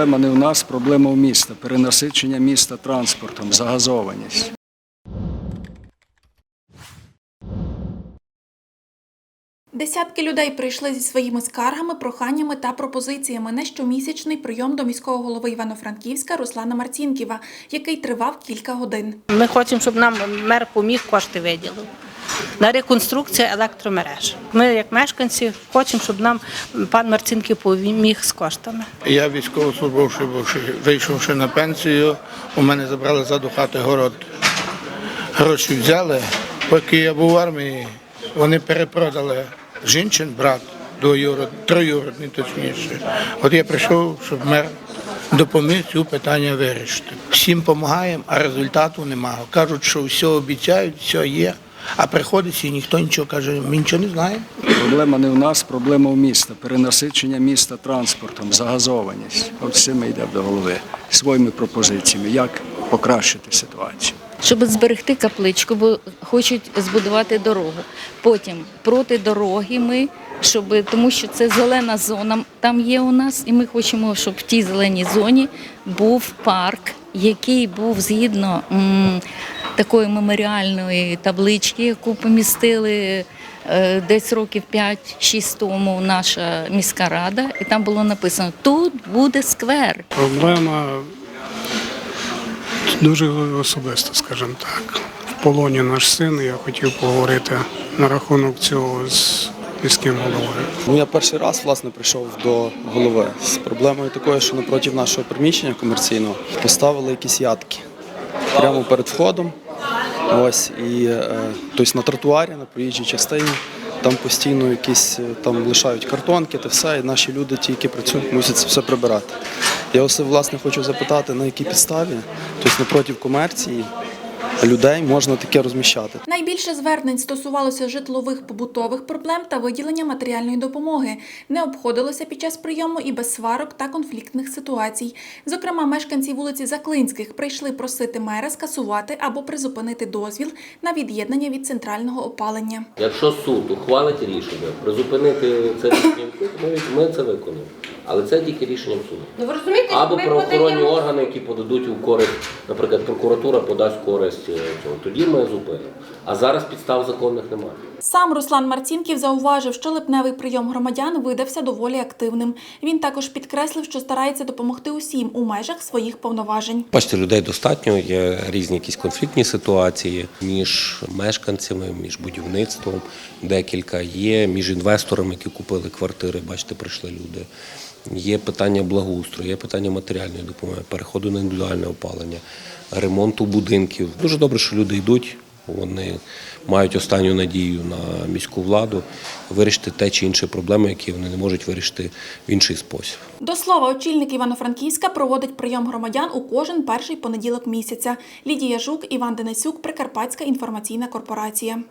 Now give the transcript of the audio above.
Проблема не в нас, проблема в міста. Перенасичення міста транспортом, загазованість. Десятки людей прийшли зі своїми скаргами, проханнями та пропозиціями на щомісячний прийом до міського голови Івано-Франківська Руслана Марцінківа, який тривав кілька годин. Ми хочемо, щоб нам мер поміг кошти виділив на реконструкцію електромереж. Ми, як мешканці, хочемо, щоб нам пан Марцинків поміг з коштами. Я військовослужбовців, бувши, вийшовши на пенсію, у мене забрали заду хати город. Гроші взяли. Поки я був в армії, вони перепродали жінчин, брат, двоюрод, троюродний точніше. От я прийшов, щоб мер допоміг цю питання вирішити. Всім допомагаємо, а результату немає. Кажуть, що все обіцяють, все є. А приходить і ніхто нічого каже, ми нічого не знаємо. Проблема не в нас, проблема в міста. Перенасичення міста транспортом, загазованість. От з цим йде до голови своїми пропозиціями, як покращити ситуацію. щоб зберегти капличку, бо хочуть збудувати дорогу. Потім проти дороги ми, щоб, тому що це зелена зона там є у нас, і ми хочемо, щоб в тій зеленій зоні був парк, який був згідно м, такої меморіальної таблички, яку помістили. е, Десь років 5-6 тому наша міська рада, і там було написано: тут буде сквер. Проблема дуже особиста, скажімо так. В полоні наш син, я хотів поговорити на рахунок цього з міським головою. Ну, я перший раз власне прийшов до голови з проблемою такою, що напроти нашого приміщення комерційного поставили якісь ядки прямо перед входом. Ось і е, тобто на тротуарі, на проїжджій частині. Там постійно якісь е, там лишають картонки та все, і наші люди, ті, які працюють, мусять це все прибирати. Я ось власне хочу запитати, на якій підставі, тобто напроти комерції людей можна таке розміщати. Найбільше звернень стосувалося житлових побутових проблем та виділення матеріальної допомоги. Не обходилося під час прийому і без сварок та конфліктних ситуацій. Зокрема, мешканці вулиці Заклинських прийшли просити мера скасувати або призупинити дозвіл на від'єднання від центрального опалення. Якщо суд ухвалить рішення призупинити це рішення, ми, ми це виконуємо. Але це тільки рішенням суду. Ну ви розумієте, Або ми правоохоронні подаємо органи, які подадуть у користь, наприклад, прокуратура подасть користь е, цього. Тоді ми зупинимо. А зараз підстав законних немає. Сам Руслан Марцінків зауважив, що липневий прийом громадян видався доволі активним. Він також підкреслив, що старається допомогти усім у межах своїх повноважень. Бачите, людей достатньо, є різні якісь конфліктні ситуації між мешканцями, між будівництвом, декілька є, між інвесторами, які купили квартири, бачите, прийшли люди. Є питання благоустрою, є питання матеріальної допомоги, переходу на індивідуальне опалення, ремонту будинків. Дуже добре, що люди йдуть. Вони мають останню надію на міську владу вирішити те чи інші проблеми, які вони не можуть вирішити в інший спосіб. До слова, очільник Івано-Франківська проводить прийом громадян у кожен перший понеділок місяця. Лідія Жук, Іван Денисюк, Прикарпатська інформаційна корпорація.